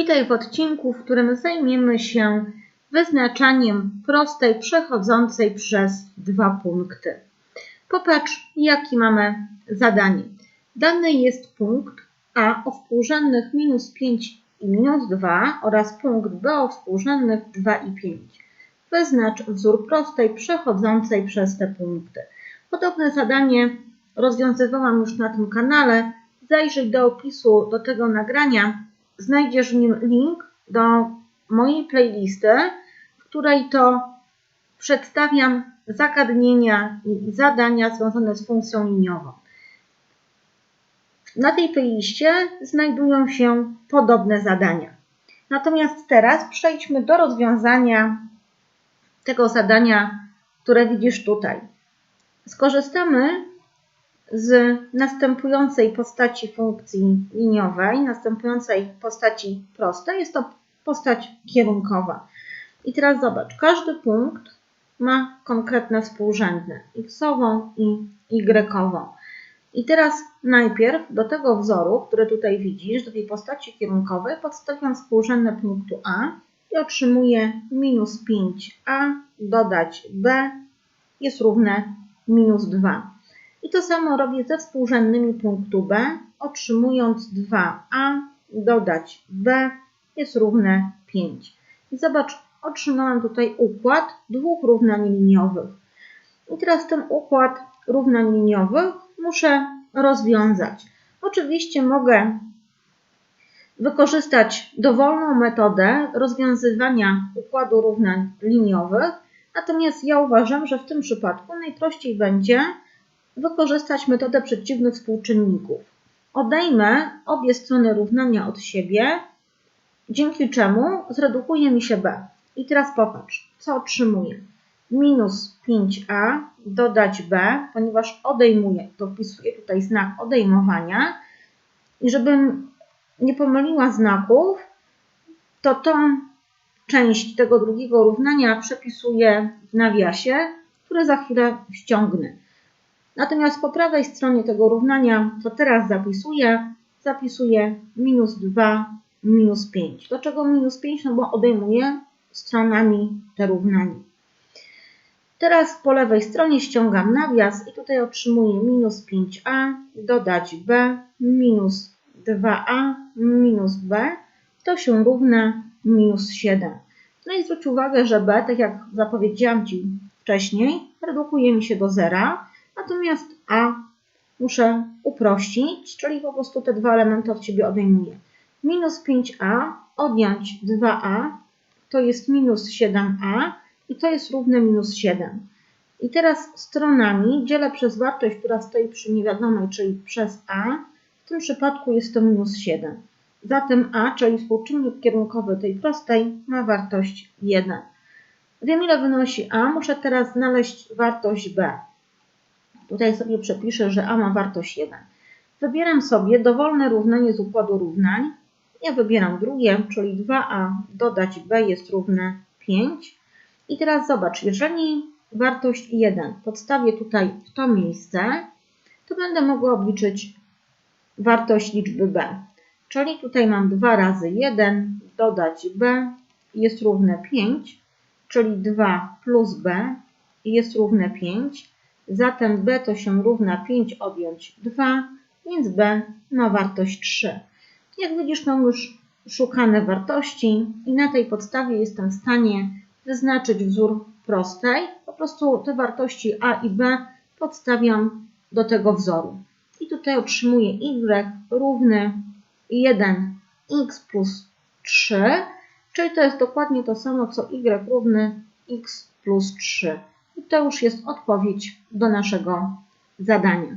Witaj w odcinku, w którym zajmiemy się wyznaczaniem prostej przechodzącej przez dwa punkty. Popatrz, jaki mamy zadanie. Dany jest punkt A o współrzędnych minus 5 i minus 2 oraz punkt B o współrzędnych 2 i 5. Wyznacz wzór prostej przechodzącej przez te punkty. Podobne zadanie rozwiązywałam już na tym kanale. Zajrzyj do opisu do tego nagrania znajdziesz w nim link do mojej playlisty, w której to przedstawiam zagadnienia i zadania związane z funkcją liniową. Na tej playliście znajdują się podobne zadania. Natomiast teraz przejdźmy do rozwiązania tego zadania, które widzisz tutaj. Skorzystamy z następującej postaci funkcji liniowej, następującej postaci prostej. Jest to postać kierunkowa. I teraz zobacz, każdy punkt ma konkretne współrzędne x-ową i y-ową. I teraz najpierw do tego wzoru, który tutaj widzisz, do tej postaci kierunkowej, podstawiam współrzędne punktu A i otrzymuję minus 5a dodać b jest równe minus 2. I to samo robię ze współrzędnymi punktu B, otrzymując 2a dodać b jest równe 5. I zobacz, otrzymałam tutaj układ dwóch równań liniowych. I teraz ten układ równań liniowych muszę rozwiązać. Oczywiście mogę wykorzystać dowolną metodę rozwiązywania układu równań liniowych, natomiast ja uważam, że w tym przypadku najprościej będzie wykorzystać metodę przeciwnych współczynników. Odejmę obie strony równania od siebie, dzięki czemu zredukuje mi się b. I teraz popatrz, co otrzymuję. Minus 5a dodać b, ponieważ odejmuję, to wpisuję tutaj znak odejmowania. I żebym nie pomyliła znaków, to tą część tego drugiego równania przepisuję w nawiasie, które za chwilę ściągnę. Natomiast po prawej stronie tego równania, co teraz zapisuję, zapisuję minus 2, minus 5. Dlaczego minus 5? No bo odejmuję stronami te równanie. Teraz po lewej stronie ściągam nawias i tutaj otrzymuję minus 5a, dodać b, minus 2a, minus b, to się równa minus 7. No i zwróć uwagę, że b, tak jak zapowiedziałam Ci wcześniej, redukuje mi się do zera, Natomiast A muszę uprościć, czyli po prostu te dwa elementy od siebie odejmuję. Minus 5a odjąć 2a to jest minus 7a i to jest równe minus 7. I teraz stronami dzielę przez wartość, która stoi przy niewiadomej, czyli przez a. W tym przypadku jest to minus 7. Zatem a, czyli współczynnik kierunkowy tej prostej, ma wartość 1. Wiem ile wynosi a, muszę teraz znaleźć wartość b. Tutaj sobie przepiszę, że A ma wartość 1. Wybieram sobie dowolne równanie z układu równań. Ja wybieram drugie, czyli 2a dodać b jest równe 5. I teraz zobacz, jeżeli wartość 1 podstawię tutaj w to miejsce, to będę mogła obliczyć wartość liczby b. Czyli tutaj mam 2 razy 1 dodać b jest równe 5, czyli 2 plus b jest równe 5. Zatem b to się równa 5 odjąć 2, więc b ma wartość 3. Jak widzisz, mam już szukane wartości i na tej podstawie jestem w stanie wyznaczyć wzór prostej. Po prostu te wartości a i b podstawiam do tego wzoru. I tutaj otrzymuję y równy 1x plus 3, czyli to jest dokładnie to samo co y równy x plus 3. I to już jest odpowiedź do naszego zadania.